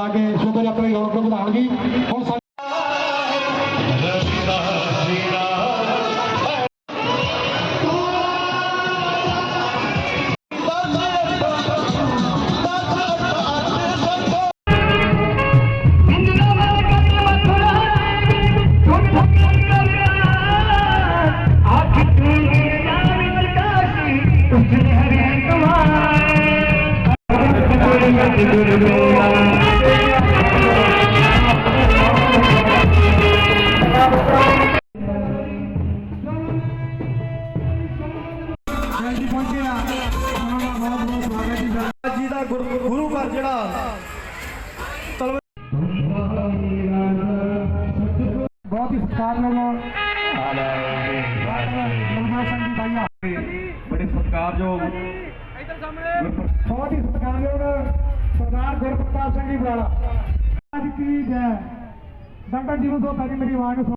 ਆਗੇ ਸ਼ੋਭਾ ਯਾਤਰਾ ਦੀ ਰੌਣਕ ਨੂੰ ਗੁਰੂ ਘਰ ਜਿਹੜਾ ਬਹੁਤ ਹੀ ਸਤਿਕਾਰਯੋਗ ਮਨਮੋਹਨ ਸਿੰਘ ਭਾਈਆ ਬੜੇ ਸਤਿਕਾਰਯੋਗ ਬਹੁਤ ਹੀ ਸਤਿਕਾਰਯੋਗ ਸਰਦਾਰ ਗੁਰਪ੍ਰਤਾਪ ਸਿੰਘ ਜੀ ਬਰਾਲਾ ਅੱਜ ਕੀ ਜੈ। ਡਾਕਟਰ ਜੀਵਨ ਸੋਤਾ ਜੀ ਮੇਰੀ ਆਵਾਜ਼ ਸੁਣ।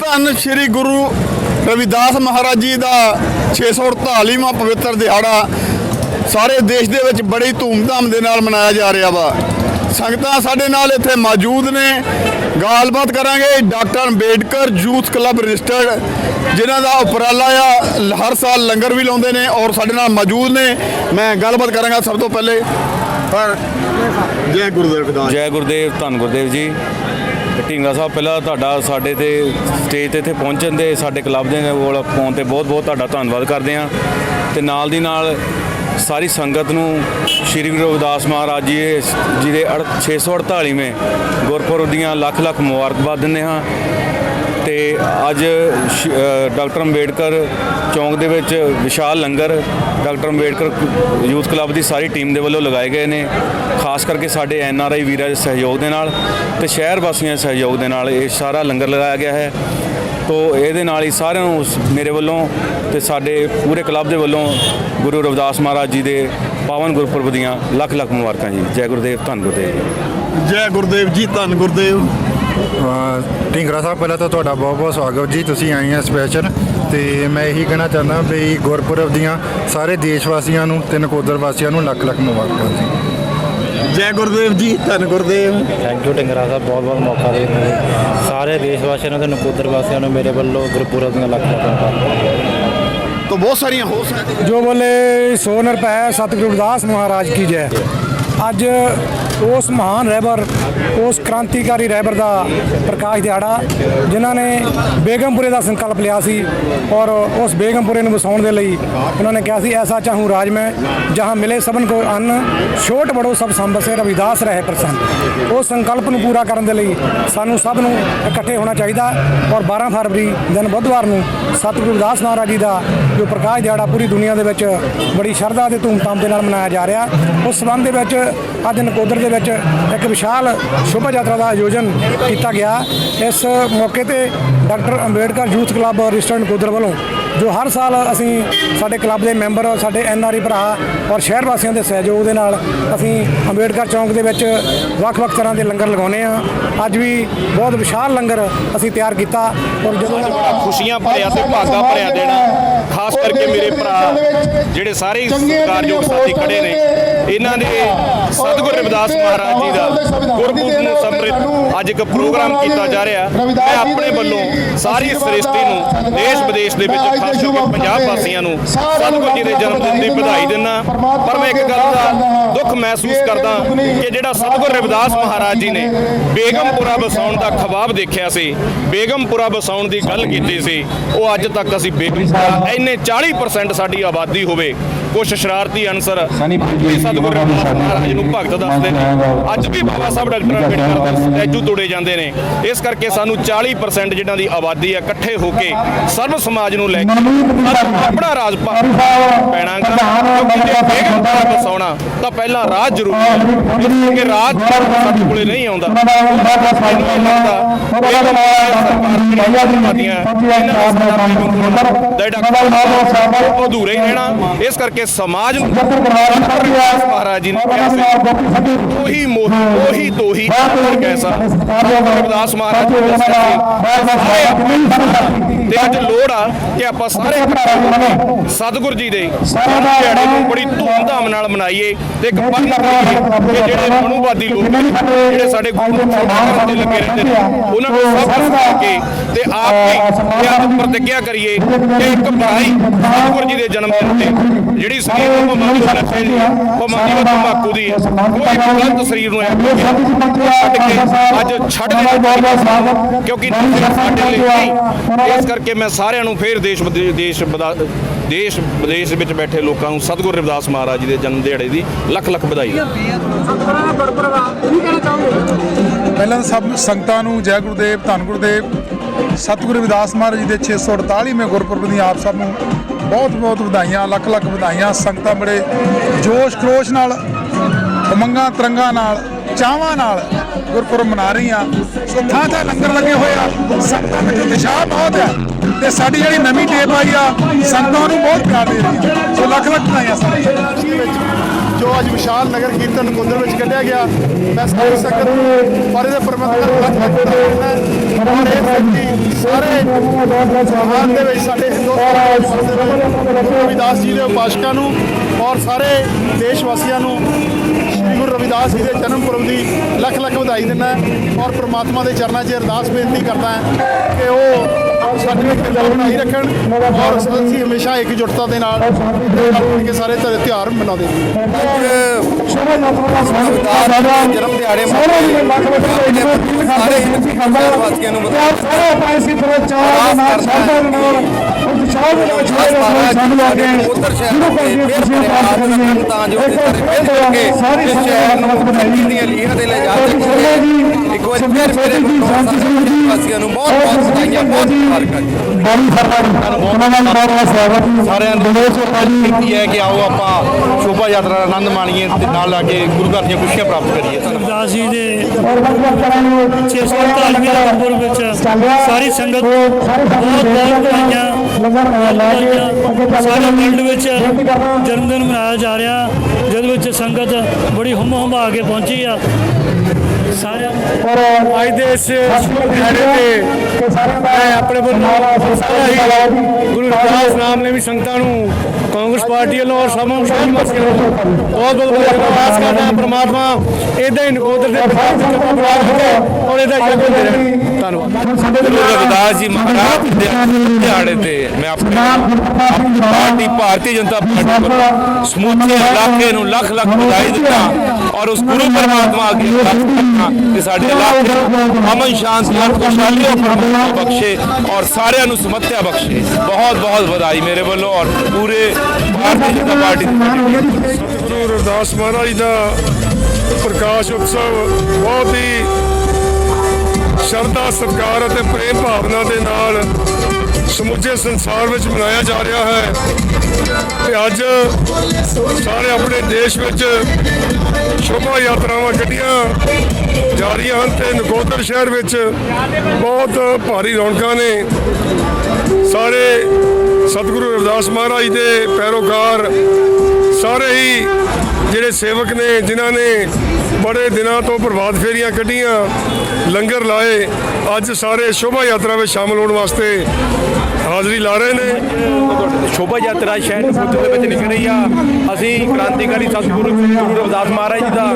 ਧੰਨ ਸ੍ਰੀ ਗੁਰੂ ਰਵਿਦਾਸ ਮਹਾਰਾਜ ਜੀ ਦਾ 648ਵਾਂ ਪਵਿੱਤਰ ਦਿਹਾੜਾ ਸਾਰੇ ਦੇਸ਼ ਦੇ ਵਿੱਚ ਬੜੀ ਧੂਮਧਾਮ ਦੇ ਨਾਲ ਮਨਾਇਆ ਜਾ ਰਿਹਾ ਵਾ। ਸੰਗਤਾਂ ਸਾਡੇ ਨਾਲ ਇੱਥੇ ਮੌਜੂਦ ਨੇ। ਗੱਲਬਾਤ ਕਰਾਂਗੇ doctor Ambedkar youth club registered, ਜਿਨ੍ਹਾਂ ਦਾ ਉਪਰਾਲਾ ਆ, ਹਰ ਸਾਲ ਲੰਗਰ ਵੀ ਲਾਉਂਦੇ ਨੇ ਔਰ ਸਾਡੇ ਨਾਲ ਮੌਜੂਦ ਨੇ। ਮੈਂ ਗੱਲਬਾਤ ਕਰਾਂਗਾ ਸਭ ਤੋਂ ਪਹਿਲੇ। ਪਰ ਜੈ ਗੁਰੂ ਰਵਿਦਾਸ ਜੈ। ਗੁਰਦੇਵ, ਧੰਨ ਗੁਰਦੇਵ ਜੀ। ਢਿੰਗਾ ਸਾਹਿਬ, ਪਹਿਲਾਂ ਤੁਹਾਡਾ ਸਾਡੇ ਤੇ ਸਟੇਜ ਤੇ ਇੱਥੇ ਪਹੁੰਚਣ ਦੇ ਸਾਡੇ ਕਲੱਬ ਦੇ ਕੋਲ ਪਹੁੰਚ ਤੇ ਬਹੁਤ ਬਹੁਤ ਤੁਹਾਡਾ ਧੰਨਵਾਦ ਕਰਦੇ ਹਾਂ। ਤੇ ਨਾਲ ਦੀ ਨਾਲ ਸਾਰੀ ਸੰਗਤ ਨੂੰ ਸ਼੍ਰੀ ਗੁਰੂ ਰਵਿਦਾਸ ਮਹਾਰਾਜ ਜੀ ਜੀ ਦੇ ਅੜ- 648ਵੇਂ ਗੁਰਪੁਰਬ ਦੀਆਂ ਲੱਖ ਲੱਖ ਮੁਬਾਰਕਬਾਦ ਦਿੰਦੇ ਹਾਂ। ਤੇ ਅੱਜ ਡਾਕਟਰ ਅੰਬੇਡਕਰ ਚੌਂਕ ਦੇ ਵਿੱਚ ਵਿਸ਼ਾਲ ਲੰਗਰ ਡਾਕਟਰ ਅੰਬੇਡਕਰ ਯੂਥ ਕਲੱਬ ਦੀ ਸਾਰੀ ਟੀਮ ਦੇ ਵੱਲੋਂ ਲਗਾਏ ਗਏ ਨੇ। ਖਾਸ ਕਰਕੇ ਸਾਡੇ ਐਨ ਆਰ ਆਈ ਵੀਰਾਂ ਦੇ ਸਹਿਯੋਗ ਦੇ ਨਾਲ ਤੇ ਸ਼ਹਿਰ ਵਾਸੀਆਂ ਦੇ ਸਹਿਯੋਗ ਦੇ ਨਾਲ ਇਹ ਸਾਰਾ ਲੰਗਰ ਲਗਾਇਆ ਗਿਆ ਹੈ। ਤੋ ਇਹਦੇ ਨਾਲ ਹੀ ਸਾਰਿਆਂ ਨੂੰ ਮੇਰੇ ਵੱਲੋਂ ਤੇ ਸਾਡੇ ਪੂਰੇ ਕਲੱਬ ਦੇ ਵੱਲੋਂ ਗੁਰੂ ਰਵਿਦਾਸ ਮਹਾਰਾਜ ਜੀ ਦੇ ਪਾਵਨ ਗੁਰਪੁਰਬ ਦੀਆਂ ਲੱਖ ਲੱਖ ਮੁਬਾਰਕਾਂ ਜੀ। ਜੈ ਗੁਰਦੇਵ ਧੰਨ ਗੁਰਦੇਵ ਜੀ। ਜੈ ਗੁਰਦੇਵ ਜੀ ਧੰਨ ਗੁਰਦੇਵ। ਢਿੰਗਰਾ ਸਾਹਿਬ ਪਹਿਲਾਂ ਤਾਂ ਤੁਹਾਡਾ ਬਹੁਤ ਬਹੁਤ ਸਵਾਗਤ ਜੀ। ਤੁਸੀਂ ਆਏ ਆ ਸਪੈਸ਼ਲ ਤੇ ਮੈਂ ਇਹੀ ਕਹਿਣਾ ਚਾਹੁੰਦਾ ਵੀ ਗੁਰਪੁਰਬ ਦੀਆਂ ਸਾਰੇ ਦੇਸ਼ ਵਾਸੀਆਂ ਨੂੰ ਤੇ ਨਕੋਦਰ ਵਾਸੀਆਂ ਨੂੰ ਲੱਖ ਲੱਖ ਮੁਬਾਰਕਾਂ ਜੀ। ਜੈ ਗੁਰਦੇਵ ਜੀ ਧੰਨ ਗੁਰਦੇਵ। ਥੈਂਕ ਯੂ ਢਿੰਗਰਾ ਸਾਹਿਬ ਬਹੁਤ ਬਹੁਤ ਮੌਕਾ ਦੇ ਰਹੇ ਸਾਰੇ ਦੇਸ਼ ਵਾਸੀਆਂ ਨੂੰ ਤੇ ਨਕੋਦਰ ਵਾਸੀਆਂ ਨੂੰ ਮੇਰੇ ਵੱਲੋਂ ਗੁਰਪੁਰਬ ਦੀਆਂ ਲੱਖ ਲੱਖ ਮੁਬਾਰਕਾਂ ਤਾਂ ਬਹੁਤ ਸਾਰੀਆਂ ਹੋ ਸਕਦੀਆਂ। ਜੋ ਬੋਲੇ ਸੋ ਨਿਰਭੈ ਸਤਿਗੁਰੂ ਰਵਿਦਾਸ ਮਹਾਰਾਜ ਕੀ ਜੈ। ਅੱਜ ਉਸ ਮਹਾਨ ਰਹਿਬਰ ਉਸ ਕ੍ਰਾਂਤੀਕਾਰੀ ਰਹਿਬਰ ਦਾ ਪ੍ਰਕਾਸ਼ ਦਿਹਾੜਾ, ਜਿਨ੍ਹਾਂ ਨੇ ਬੇਗਮਪੁਰੇ ਦਾ ਸੰਕਲਪ ਲਿਆ ਸੀ ਔਰ ਉਸ ਬੇਗਮਪੁਰੇ ਨੂੰ ਵਸਾਉਣ ਦੇ ਲਈ ਉਹਨਾਂ ਨੇ ਕਿਹਾ ਸੀ, ਐਸਾ ਚਾਹੂੰ ਰਾਜ ਮੈਂ, ਜਹਾਂ ਮਿਲੇ ਸਭਨ ਕੋ ਅੰਨ, ਛੋਟ ਬੜੋ ਸਭ ਸੰਬਸੇ, ਰਵਿਦਾਸ ਰਹੇ ਪ੍ਰਸੰਨ। ਉਸ ਸੰਕਲਪ ਨੂੰ ਪੂਰਾ ਕਰਨ ਦੇ ਲਈ ਸਾਨੂੰ ਸਭ ਨੂੰ ਇਕੱਠੇ ਹੋਣਾ ਚਾਹੀਦਾ ਔਰ 12 ਫਰਵਰੀ ਦਿਨ ਬੁੱਧਵਾਰ ਨੂੰ ਸਤਿਗੁਰੂ ਰਵਿਦਾਸ ਮਹਾਰਾਜ ਜੀ ਦਾ ਜੋ ਪ੍ਰਕਾਸ਼ ਦਿਹਾੜਾ ਪੂਰੀ ਦੁਨੀਆ ਦੇ ਵਿੱਚ ਬੜੀ ਸ਼ਰਧਾ ਤੇ ਧੂਮਧਾਮ ਦੇ ਨਾਲ ਮਨਾਇਆ ਜਾ ਰਿਹਾ, ਉਸ ਸੰਬੰਧ ਦੇ ਵਿੱਚ ਅੱਜ ਨਕੋਦਰ ਦੇ ਵਿੱਚ ਇੱਕ ਵਿਸ਼ਾਲ ਸ਼ੋਭਾ ਯਾਤਰਾ ਦਾ ਆਯੋਜਨ ਕੀਤਾ ਗਿਆ। ਇਸ ਮੌਕੇ ਤੇ doctor Ambedkar youth club registered Nakodar ਵੱਲੋਂ ਜੋ ਹਰ ਸਾਲ ਅਸੀਂ ਸਾਡੇ ਕਲੱਬ ਦੇ ਮੈਂਬਰ ਸਾਡੇ ਐਨ ਆਰ ਆਈ ਭਰਾ ਔਰ ਸ਼ਹਿਰ ਵਾਸੀਆਂ ਦੇ ਸਹਿਯੋਗ ਦੇ ਨਾਲ ਅਸੀਂ ਅੰਬੇਡਕਰ ਚੌਂਕ ਦੇ ਵਿੱਚ ਵੱਖ-ਵੱਖ ਤਰ੍ਹਾਂ ਦੇ ਲੰਗਰ ਲਗਾਉਂਦੇ ਆ ਅੱਜ ਵੀ ਬਹੁਤ ਵਿਸ਼ਾਲ ਲੰਗਰ ਅਸੀਂ ਤਿਆਰ ਕੀਤਾ ਔਰ ਜਦੋਂ ਖੁਸ਼ੀਆਂ ਭਰਿਆ ਤੇ ਭਾਗਾ ਭਰਿਆ ਦੇਣਾ ਖਾਸ ਕਰਕੇ ਮੇਰੇ ਭਰਾ ਜਿਹੜੇ ਸਾਰੇ ਸਤਿਕਾਰਯੋਗ ਸਾਥੀ ਖੜੇ ਨੇ ਇਹਨਾਂ ਦੇ ਸਤਿਗੁਰ ਰਵਿਦਾਸ ਮਹਾਰਾਜ ਜੀ ਦਾ ਗੁਰਪੁਰਬ ਨੂੰ ਸਮਰਿਤ ਅੱਜ ਇੱਕ ਪ੍ਰੋਗਰਾਮ ਕੀਤਾ ਜਾ ਰਿਹਾ। ਮੈਂ ਆਪਣੇ ਵੱਲੋਂ ਸਾਰੀ ਸ੍ਰਿਸ਼ਟੀ ਨੂੰ ਦੇਸ਼ ਵਿਦੇਸ਼ ਦੇ ਵਿੱਚ ਖਾਸ ਕਰਕੇ ਪੰਜਾਬ ਵਾਸੀਆਂ ਨੂੰ ਸਤਿਗੁਰ ਜੀ ਦੇ ਜਨਮ ਦਿਨ ਦੀ ਵਧਾਈ ਦਿੰਦਾ ਪਰ ਮੈਂ ਇੱਕ ਗੱਲ ਦਾ ਦੁੱਖ ਮਹਿਸੂਸ ਕਰਦਾ ਕਿ ਜਿਹੜਾ ਸਤਿਗੁਰ ਰਵਿਦਾਸ ਮਹਾਰਾਜ ਜੀ ਨੇ ਬੇਗਮਪੁਰਾ ਵਸਾਉਣ ਦਾ ਖਵਾਬ ਦੇਖਿਆ ਸੀ, ਬੇਗਮਪੁਰਾ ਵਸਾਉਣ ਦੀ ਗੱਲ ਕੀਤੀ ਸੀ, ਉਹ ਅੱਜ ਤੱਕ ਅਸੀਂ ਬੇਗਮਪੁਰਾ ਇੰਨੇ 40% ਸਾਡੀ ਆਬਾਦੀ ਹੋਵੇ ਕੁਝ ਸ਼ਰਾਰਤੀ ਅਨਸਰ ਵੀ ਸਤਿਗੁਰੂ ਮਹਾਰਾਜ ਨੂੰ। ਭਗਤ ਦੱਸਦੇ ਨੇ। ਅੱਜ ਵੀ ਬਾਬਾ ਸਾਹਿਬ ਡਾਕਟਰ ਅੰਬੇਡਕਰ ਦੇ ਸਟੈਚੂ ਤੋੜੇ ਜਾਂਦੇ ਨੇ। ਇਸ ਕਰਕੇ ਸਾਨੂੰ 40% ਜਿਹਨਾਂ ਦੀ ਆਬਾਦੀ ਹੈ ਇਕੱਠੇ ਹੋ ਕੇ ਸਰਬ ਸਮਾਜ ਨੂੰ ਲੈ ਕੇ ਆਪਣਾ ਰਾਜ ਪੈਣਾ ਬਸਾਉਣਾ ਤਾਂ ਪਹਿਲਾਂ ਰਾਜ ਜ਼ਰੂਰੀ ਹੈ ਕਰਕੇ ਰਾਜ ਸਾਡੇ ਕੋਲੇ ਨਹੀਂ ਆਉਂਦਾ। ਇਹ ਅਧੂਰੇ ਰਹਿਣਾ ਇਸ ਕਰਕੇ ਸਮਾਜ ਨੂੰ ਮਹਾਰਾਜ ਜੀ ਨੇ ਕਿਹਾ ਸੀ। ਉਹੀ ਮੋਹੀ ਉਹੀ ਤੋਹੀ ਕੈਸਾ ਰਵਿਦਾਸ ਮਹਾਰਾਜ ਜੀ ਨੇ ਦੱਸਿਆ ਸੀ ਤੇ ਅੱਜ ਲੋੜ ਆ ਕਿ ਆਪਾਂ ਸਾਰੇ ਕੇ ਸਤਿਗੁਰ ਜੀ ਦੇ ਦਿਹਾੜੇ ਨੂੰ ਬੜੀ ਧੂਮਧਾਮ ਨਾਲ ਮਨਾਈਏ ਤੇ ਇੱਕ ਕਿ ਜਿਹੜੇ ਮਨੂਵਾਦੀ ਲੋਕ ਜਿਹੜੇ ਸਾਡੇ ਗੁਰੂ ਨੂੰ ਛੋਟਾ ਕਰਨ ਤੇ ਲੱਗੇ ਰਹਿੰਦੇ ਨੇ ਉਹਨਾਂ ਨੂੰ ਸਭ ਕੁਝ ਕਰਕੇ ਤੇ ਆਪ ਵੀ ਅੱਜ ਪ੍ਰਤੀਗਿਆ ਕਰੀਏ ਕਿ ਇੱਕ ਭਾਈ ਸਤਿਗੁਰ ਜੀ ਦੇ ਜਨਮ ਦਿਨ ਤੇ ਜਿਹੜੀ ਸਰੀਰ ਨੂੰ ਬਿਮਾਰੀ ਦਾ ਨਸ਼ੇ ਦੀ ਬਿਮਾਰੀ ਦਾ ਤੰਬਾਕੂ ਦੀ ਹੈ ਕੋਈ ਵੀ ਗਲਤ ਸਰੀਰ ਨੂੰ ਕੇ ਅੱਜ ਛੱਡ ਦੇ ਕਿਉਂਕਿ ਸਾਡੇ ਲਈ ਇਸ ਕਰਕੇ ਮੈਂ ਸਾਰਿਆਂ ਨੂੰ ਫੇਰ ਦੇਸ਼ ਵਿਦੇ- ਦੇਸ਼ ਵਿਦਾ- ਦੇਸ਼ ਵਿਦੇਸ਼ ਵਿੱਚ ਬੈਠੇ ਲੋਕਾਂ ਨੂੰ ਸਤਿਗੁਰੂ ਰਵਿਦਾਸ ਮਹਾਰਾਜ ਜੀ ਦੇ ਜਨਮ ਦਿਹਾੜੇ ਦੀ ਲੱਖ ਲੱਖ ਵਧਾਈ। ਪਹਿਲਾਂ ਸਭ ਸੰਗਤਾਂ ਨੂੰ ਜੈ ਗੁਰਦੇਵ, ਧੰਨ ਗੁਰਦੇਵ, ਸਤਿਗੁਰੂ ਰਵਿਦਾਸ ਮਹਾਰਾਜ ਜੀ ਦੇ 648ਵੇਂ ਗੁਰਪੁਰਬ ਦੀਆਂ ਆਪ ਸਭ ਨੂੰ ਬਹੁਤ ਬਹੁਤ ਵਧਾਈਆਂ, ਲੱਖ ਲੱਖ ਵਧਾਈਆਂ, ਸੰਗਤਾਂ ਬੜੇ ਜੋਸ਼ ਖਰੋਸ਼ ਨਾਲ, ਉਮੰਗਾਂ ਤਰੰਗਾਂ ਨਾਲ, ਚਾਵਾਂ ਨਾਲ ਗੁਰਪੁਰਬ ਮਨਾ ਰਹੀਆਂ। ਸੋ ਥਾਂ ਥਾਂ ਲੰਗਰ ਲੱਗੇ ਹੋਏ ਆ। ਸੰਗਤਾਂ ਵਿੱਚ ਉਤਸ਼ਾਹ ਬਹੁਤ ਹੈ ਤੇ ਸਾਡੀ ਜਿਹੜੀ ਨਵੀਂ ਟੇਪ ਆਈ ਆ, ਸੰਗਤਾਂ ਨੂੰ ਬਹੁਤ ਪਿਆਰ ਦੇ ਰਹੀ ਆ ਸੋ ਲੱਖ ਲੱਖ ਵਧਾਈਆਂ ਸਾਰਿਆਂ ਨੂੰ ਵਿੱਚ ਜੋ ਅੱਜ ਵਿਸ਼ਾਲ ਨਗਰ ਕੀਰਤਨ ਨਕੋਦਰ ਵਿੱਚ ਕੱਢਿਆ ਗਿਆ, ਮੈਂ ਸਾਰੀ ਸੰਗਤ ਨੂੰ ਪਰ ਇਹਦੇ ਪ੍ਰਬੰਧਕਾਂ ਨੂੰ ਲੱਖ ਲੱਖ ਵਧਾਈਆਂ ਦਿੰਦਾ ਔਰ ਇਹ ਸਾਰੇ ਜਹਾਨ ਦੇ ਵਿੱਚ, ਸਾਡੇ ਹਿੰਦੁਸਤਾਨ ਦੇ ਰਵਿਦਾਸ ਜੀ ਦੇ ਉਪਾਸਕਾਂ ਨੂੰ ਔਰ ਸਾਰੇ ਦੇਸ਼ ਵਾਸੀਆਂ ਨੂੰ ਸ਼੍ਰੀ ਗੁਰੂ ਰਵਿਦਾਸ ਜੀ ਦੇ ਜਨਮ ਪੁਰਬ ਦੀ ਲੱਖ ਲੱਖ ਵਧਾਈ ਦਿੰਦਾ ਔਰ ਪ੍ਰਮਾਤਮਾ ਦੇ ਚਰਨਾਂ 'ਚ ਅਰਦਾਸ ਬੇਨਤੀ ਕਰਦਾ ਹਾਂ ਸਾਡੇ ਵਿੱਚ ਕਿਰਪਾ ਬਣਾਈ ਰੱਖਣ ਔਰ ਅਸੀਂ ਹਮੇਸ਼ਾ ਇਕਜੁੱਟਤਾ ਦੇ ਨਾਲ ਕੇ ਸਾਰੇ ਤਿਉਹਾਰ ਮਨਾਉਂਦੇ ਹਾਂ ਜਨਮ ਦਿਹਾੜੇ ਸਾਰੇ ਵਾਸੀਆਂ ਨੂੰ ਸਾਰੇ ਆਪਣੇ ਸਿੱਧਰੇ ਚਾਹ ਨਾਲ ਸ਼ਰਧਾ ਨਾਲ ਉਤਸ਼ਾਹ ਦੇ ਵਿੱਚ ਸਾਨੂੰ ਆ ਕੇ ਸ਼ਹਿਰ ਦੇ ਖੁਸ਼ੀਆਂ ਪ੍ਰਾਪਤ ਕਰੀਏ ਤਾਂ ਜੋ ਸਾਰੀ ਸ਼ਹਿਰ ਨੂੰ ਵਧਾਈ ਦੀਆਂ ਲੀਹਾਂ ਤੇ ਲੈ ਜਾ ਸਕੀਏ ਇੱਕ ਵਾਰ ਫਿਰ ਮੇਰੇ ਵਾਸੀਆਂ ਨੂੰ ਬਹੁਤ ਬਹੁਤ ਵਧਾਈਆਂ ਬਹੁਤ ਮੁਬਾਰਕਾਂ ਬੜੀ ਫਰਮਾਨ ਉਹਨਾਂ ਨਾਲ ਬਹੁਤ ਸਵਾਗਤ ਸਾਰਿਆਂ ਨੂੰ ਬੇਨਤੀ ਹੈ ਕਿ ਆਓ ਆਪਾਂ ਸ਼ੋਭਾ ਯਾਤਰਾ ਦਾ ਆਨੰਦ ਮਾਣੀਏ ਤੇ ਨਾਲ ਲਾ ਕੇ ਗੁਰੂ ਘਰ ਦੀਆਂ ਖੁਸ਼ੀਆਂ ਪ੍ਰਾਪਤ ਕਰੀਏ ਧੰਨਵਾਦ ਦਾਸ ਜੀ ਦੇ 648ਵੇਂ ਗੁਰਪੁਰਬ ਵਿੱਚ ਸਾਰੀ ਸੰਗਤ ਬਹੁਤ ਬਹੁਤ ਵਧਾਈਆਂ। ਸਾਰੇ ਪਿੰਡ ਵਿੱਚ ਜਨਮ ਦਿਨ ਮਨਾਇਆ ਜਾ ਰਿਹਾ ਜਿਹਦੇ ਵਿੱਚ ਸੰਗਤ ਬੜੀ ਹੁੰਮ ਹੰਭਾ ਕੇ ਪਹੁੰਚੀ ਆ ਸਾਰਿਆਂ ਨੂੰ। ਅੱਜ ਦੇ ਇਸ ਦਿਹਾੜੇ ਤੇ ਮੈਂ ਆਪਣੇ ਵੱਲੋਂ ਸਾਰਾ ਹੀ ਗੁਰੂ ਰਵਿਦਾਸ ਨਾਮ ਨੇ ਵੀ ਸੰਗਤਾਂ ਨੂੰ ਕਾਂਗਰਸ ਪਾਰਟੀ ਵੱਲੋਂ ਔਰ ਸਮੂਹ ਸ਼ਾਹੀ ਵਾਸੀਆਂ ਨੂੰ ਬਹੁਤ ਬਹੁਤ ਧੰਨਵਾਦ ਕਰਦਾ ਹਾਂ ਪ੍ਰਮਾਤਮਾ ਇਦਾਂ ਹੀ ਨਕੋਦਰ ਦੇ ਵਿਕਾਸ ਦੀ ਰੱਖੇ ਔਰ ਇਹਦਾ ਯੋਗ ਦੇ ਰਹੇ ਧੰਨਵਾਦ। ਗੁਰੂ ਰਵਿਦਾਸ ਜੀ ਮਹਾਰਾਜ ਦੇ ਦਿਹਾੜੇ ਤੇ ਮੈਂ ਆਪਣੀ ਆਪਣੀ ਪਾਰਟੀ ਭਾਰਤੀ ਜਨਤਾ ਪਾਰਟੀ ਵੱਲੋਂ ਸਮੁੱਚੇ ਇਲਾਕੇ ਨੂੰ ਲੱਖ ਲੱਖ ਵਧਾਈ ਦਿੰਦਾ ਔਰ ਉਸ ਗੁਰੂ ਪਰਮਾਤਮਾ ਅੱਗੇ ਕਰਦਾ ਕਿ ਸਾਡੇ ਇਲਾਕੇ ਨੂੰ ਅਮਨ ਸ਼ਾਂਤੀ ਔਰ ਖੁਸ਼ਹਾਲੀ ਔਰ ਪਰਮਾਤਮਾ ਬਖਸ਼ੇ ਔਰ ਸਾਰਿਆਂ ਨੂੰ ਸਮੱਤਿਆ ਬਖਸ਼ੇ। ਬਹੁਤ ਬਹੁਤ ਵਧਾਈ ਮੇਰੇ ਵੱਲੋਂ ਔਰ ਪੂਰੇ ਭਾਰਤੀ ਜਨਤਾ ਪਾਰਟੀ ਦੀ ਗੁਰੂ ਰਵਿਦਾਸ ਮਹਾਰਾਜ ਜੀ ਦਾ ਪ੍ਰਕਾਸ਼ ਉਤਸਵ ਬਹੁਤ ਹੀ ਸ਼ਰਧਾ ਸਤਿਕਾਰ ਅਤੇ ਪ੍ਰੇਮ ਭਾਵਨਾ ਦੇ ਨਾਲ ਸਮੁੱਚੇ ਸੰਸਾਰ ਵਿੱਚ ਮਨਾਇਆ ਜਾ ਰਿਹਾ ਹੈ। ਤੇ ਅੱਜ ਸਾਰੇ ਆਪਣੇ ਦੇਸ਼ ਵਿੱਚ ਸ਼ੋਭਾ ਯਾਤਰਾਵਾਂ ਕੱਢੀਆਂ ਜਾ ਰਹੀਆਂ ਹਨ ਤੇ ਨਕੋਦਰ ਸ਼ਹਿਰ ਵਿੱਚ ਬਹੁਤ ਭਾਰੀ ਰੌਣਕਾਂ ਨੇ। ਸਾਰੇ ਸਤਿਗੁਰੂ ਰਵਿਦਾਸ ਮਹਾਰਾਜ ਦੇ ਪੈਰੋਕਾਰ, ਸਾਰੇ ਹੀ ਜਿਹੜੇ ਸੇਵਕ ਨੇ, ਜਿਨ੍ਹਾਂ ਨੇ ਬੜੇ ਦਿਨਾਂ ਤੋਂ ਪ੍ਰਭਾਤ ਫੇਰੀਆਂ ਕੱਢੀਆਂ ਲੰਗਰ ਲਾਏ ਅੱਜ ਸਾਰੇ ਸ਼ੋਭਾ ਯਾਤਰਾ ਵਿੱਚ ਸ਼ਾਮਲ ਹੋਣ ਵਾਸਤੇ ਹਾਜ਼ਰੀ ਲਾ ਰਹੇ ਨੇ। ਸ਼ੋਭਾ ਯਾਤਰਾ ਸ਼ਹਿਰ ਨਕੋਦਰ ਦੇ ਵਿੱਚ ਨਿਕਲ ਰਹੀ ਆ। ਅਸੀਂ ਕ੍ਰਾਂਤੀਕਾਰੀ ਸਤਿਗੁਰੂ ਗੁਰੂ ਰਵਿਦਾਸ ਮਹਾਰਾਜ ਜੀ ਦਾ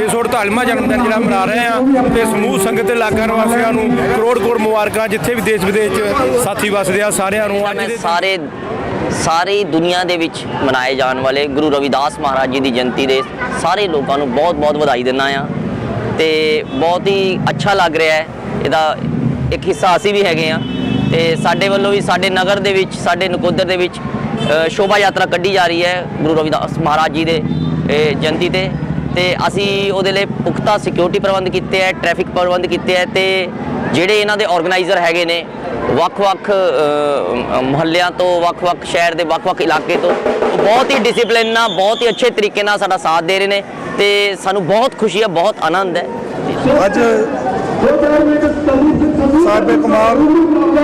648ਵਾਂ ਜਨਮ ਦਿਨ ਜਿਹੜਾ ਮਨਾ ਰਹੇ ਆ ਤੇ ਸਮੂਹ ਸੰਗਤ ਤੇ ਇਲਾਕਾ ਨਿਵਾਸੀਆਂ ਨੂੰ ਕਰੋੜ ਕਰੋੜ ਮੁਬਾਰਕਾਂ ਜਿੱਥੇ ਵੀ ਦੇਸ਼ ਵਿਦੇਸ਼ 'ਚ ਸਾਥੀ ਵਸਦੇ ਆ ਸਾਰਿਆਂ ਨੂੰ। ਅੱਜ ਦੇ ਸਾਰੇ ਸਾਰੀ ਦੁਨੀਆ ਦੇ ਵਿੱਚ ਮਨਾਏ ਜਾਣ ਵਾਲੇ ਗੁਰੂ ਰਵਿਦਾਸ ਮਹਾਰਾਜ ਜੀ ਦੀ ਜਯੰਤੀ ਦੇ ਸਾਰੇ ਲੋਕਾਂ ਨੂੰ ਬਹੁਤ-ਬਹੁਤ ਵਧਾਈ ਦਿੰਦਾ ਆ ਤੇ ਬਹੁਤ ਹੀ ਅੱਛਾ ਲੱਗ ਰਿਹਾ ਹੈ। ਇਹਦਾ ਇੱਕ ਹਿੱਸਾ ਅਸੀਂ ਵੀ ਹੈਗੇ ਆ ਤੇ ਸਾਡੇ ਵੱਲੋਂ ਵੀ ਸਾਡੇ ਨਗਰ ਦੇ ਵਿੱਚ ਸਾਡੇ ਨਕੋਦਰ ਦੇ ਵਿੱਚ ਸ਼ੋਭਾ ਯਾਤਰਾ ਕੱਢੀ ਜਾ ਰਹੀ ਹੈ ਗੁਰੂ ਰਵਿਦਾਸ ਮਹਾਰਾਜ ਜੀ ਦੇ ਇਹ, ਜਯੰਤੀ ਤੇ। ਤੇ ਅਸੀਂ ਉਹਦੇ ਲਈ ਪੁਖਤਾ ਸਿਕਿਉਰਿਟੀ ਪ੍ਰਬੰਧ ਕੀਤੇ ਹੈ ਟ੍ਰੈਫਿਕ ਪ੍ਰਬੰਧ ਕੀਤੇ ਹੈ ਤੇ ਜਿਹੜੇ ਇਹਨਾਂ ਦੇ ਆਰਗੇਨਾਈਜ਼ਰ ਹੈਗੇ ਨੇ ਵੱਖ-ਵੱਖ ਮੁਹੱਲਿਆਂ ਤੋਂ, ਵੱਖ-ਵੱਖ ਸ਼ਹਿਰ ਦੇ ਵੱਖ-ਵੱਖ ਇਲਾਕੇ ਤੋਂ। ਉਹ ਬਹੁਤ ਹੀ ਡਿਸਪਲਿਨ ਨਾਲ, ਬਹੁਤ ਹੀ ਅੱਛੇ ਤਰੀਕੇ ਨਾਲ ਸਾਡਾ ਸਾਥ ਦੇ ਰਹੇ ਨੇ ਤੇ ਸਾਨੂੰ ਬਹੁਤ ਖੁਸ਼ੀ ਹੈ, ਬਹੁਤ ਆਨੰਦ ਹੈ। ਅੱਜ ਸਾਡੇ ਕੁਮਾਰ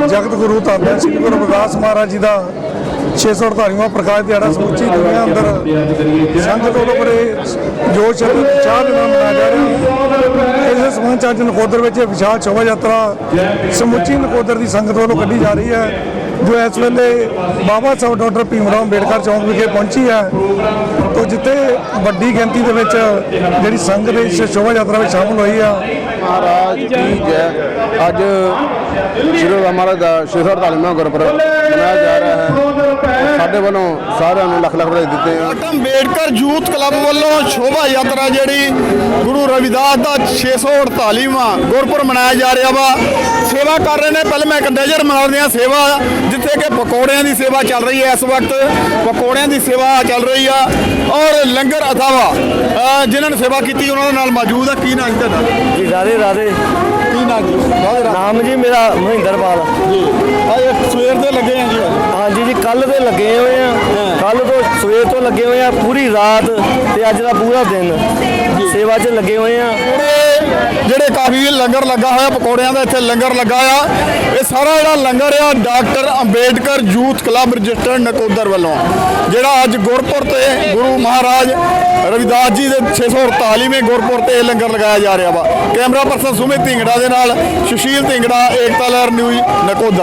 ਜਗਤ ਗੁਰੂ ਧੰਨ ਸ੍ਰੀ ਗੁਰੂ ਰਵਿਦਾਸ ਮਹਾਰਾਜ ਜੀ ਦਾ 648ਵਾਂ ਪ੍ਰਕਾਸ਼ ਦਿਹਾੜਾ ਸਮੁੱਚੀ ਦੁਨੀਆ ਅੰਦਰ ਸੰਗਤ ਵੱਲੋਂ ਬੜੇ ਜੋਸ਼ ਅਤੇ ਉਤਸ਼ਾਹ ਦੇ ਨਾਲ ਮਨਾਇਆ ਜਾ ਰਿਹਾ। ਇਸ ਸੰਬੰਧ ਅੱਜ ਨਕੋਦਰ ਵਿੱਚ ਵਿਸ਼ਾਲ ਸ਼ੋਭਾ ਯਾਤਰਾ ਸਮੁੱਚੀ ਨਕੋਦਰ ਦੀ ਸੰਗਤ ਵੱਲੋਂ ਕੱਢੀ ਜਾ ਰਹੀ ਹੈ, ਜੋ ਇਸ ਵੇਲੇ ਬਾਬਾ ਸਾਹਿਬ ਡਾਕਟਰ ਭੀਮ ਭੀਮਰਾਓ ਅੰਬੇਡਕਰ ਚੌਂਕ ਵਿਖੇ ਪਹੁੰਚੀ ਹੈ। ਤੋਂ ਜਿੱਥੇ ਵੱਡੀ ਗਿਣਤੀ ਦੇ ਵਿੱਚ ਜਿਹੜੀ ਸੰਗਤ ਇਸ ਸ਼ੋਭਾ ਯਾਤਰਾ ਵਿੱਚ ਸ਼ਾਮਲ ਹੋਈ ਆ। ਮਹਾਰਾਜ ਕੀ ਜੈ। ਅੱਜ ਸ਼੍ਰੀ ਮਹਾਰਾਜ ਦਾ 648ਵਾਂ ਗੁਰਪੁਰਬ ਮਨਾਇਆ ਜਾ ਰਿਹਾ ਹੈ। ਸਾਡੇ ਵੱਲੋਂ ਸਾਰਿਆਂ ਨੂੰ ਲੱਖ ਲੱਖ ਵਧਾਈ ਦਿੱਤੇ ਆ ਡਾਕਟਰ ਅੰਬੇਡਕਰ ਯੂਥ ਕਲੱਬ ਵੱਲੋਂ ਸ਼ੋਭਾ ਯਾਤਰਾ ਜਿਹੜੀ ਗੁਰੂ ਰਵਿਦਾਸ ਦਾ 648ਵਾਂ ਗੁਰਪੁਰਬ ਮਨਾਇਆ ਜਾ ਰਿਹਾ ਵਾ। ਸੇਵਾ ਕਰ ਰਹੇ ਨੇ। ਪਹਿਲਾਂ ਮੈਂ ਇੱਕ ਨਜ਼ਰ ਮਾਰਦੇ ਆ ਸੇਵਾ ਜਿੱਥੇ ਕਿ ਪਕੌੜਿਆਂ ਦੀ ਸੇਵਾ ਚੱਲ ਰਹੀ ਹੈ ਇਸ ਵਕਤ। ਪਕੌੜਿਆਂ ਦੀ ਸੇਵਾ ਚੱਲ ਰਹੀ ਆ। ਔਰ ਲੰਗਰ ਅਥਾਵਾ ਜਿਨ੍ਹਾਂ ਨੇ ਸੇਵਾ ਕੀਤੀ ਉਹਨਾਂ ਦੇ ਨਾਲ ਮੌਜੂਦ ਆ। ਕੀ ਨਾਮ ਤੁਹਾਡਾ? ਜੀ ਰਾਧੇ ਰਾਧੇ। ਕੀ ਨਾਮ ਜੀ? ਰਾਧੇ ਰਾਧੇ। ਨਾਮ ਜੀ ਮੇਰਾ ਮਹਿੰਦਰਪਾਲ ਜੀ। ਅੱਜ ਸਵੇਰ ਦੇ ਲੱਗੇ ਆ ਜੀ ਹਾਂਜੀ ਜੀ ਕੱਲ ਦੇ ਲੱਗੇ ਹੋਏ ਆ। ਕੱਲ ਤੋਂ ਸਵੇਰ ਤੋਂ ਲੱਗੇ ਹੋਏ ਆ ਪੂਰੀ ਰਾਤ ਤੇ ਅੱਜ ਦਾ ਪੂਰਾ ਦਿਨ। ਸੇਵਾ 'ਚ ਲੱਗੇ ਹੋਏ ਆ। ਜਿਹੜੇ ਕਾਫੀ ਲੰਗਰ ਲੱਗਾ ਹੋਇਆ, ਪਕੌੜਿਆਂ ਦਾ ਇੱਥੇ ਲੰਗਰ ਲੱਗਾ ਆ ਇਹ ਸਾਰਾ ਜਿਹੜਾ ਲੰਗਰ ਆ, doctor Ambedkar youth club registered Nakodar ਵੱਲੋਂ, ਜਿਹੜਾ ਅੱਜ ਗੁਰਪੁਰ ਤੇ ਗੁਰੂ ਮਹਾਰਾਜ ਰਵਿਦਾਸ ਜੀ ਦੇ 648ਵੇਂ ਗੁਰਪੁਰ ਤੇ ਇਹ ਲੰਗਰ ਲਗਾਇਆ ਜਾ ਰਿਹਾ ਵਾ। ਕੈਮਰਾ ਪਰਸਨ ਸੁਮਿਤ ਢਿੰਗੜਾ ਦੇ ਨਾਲ, ਸੁਸ਼ੀਲ ਢਿੰਗੜਾ, ਏਕਤਾ ਲਹਿਰ ਨਿਊਜ਼, ਨਕੋਦਰ।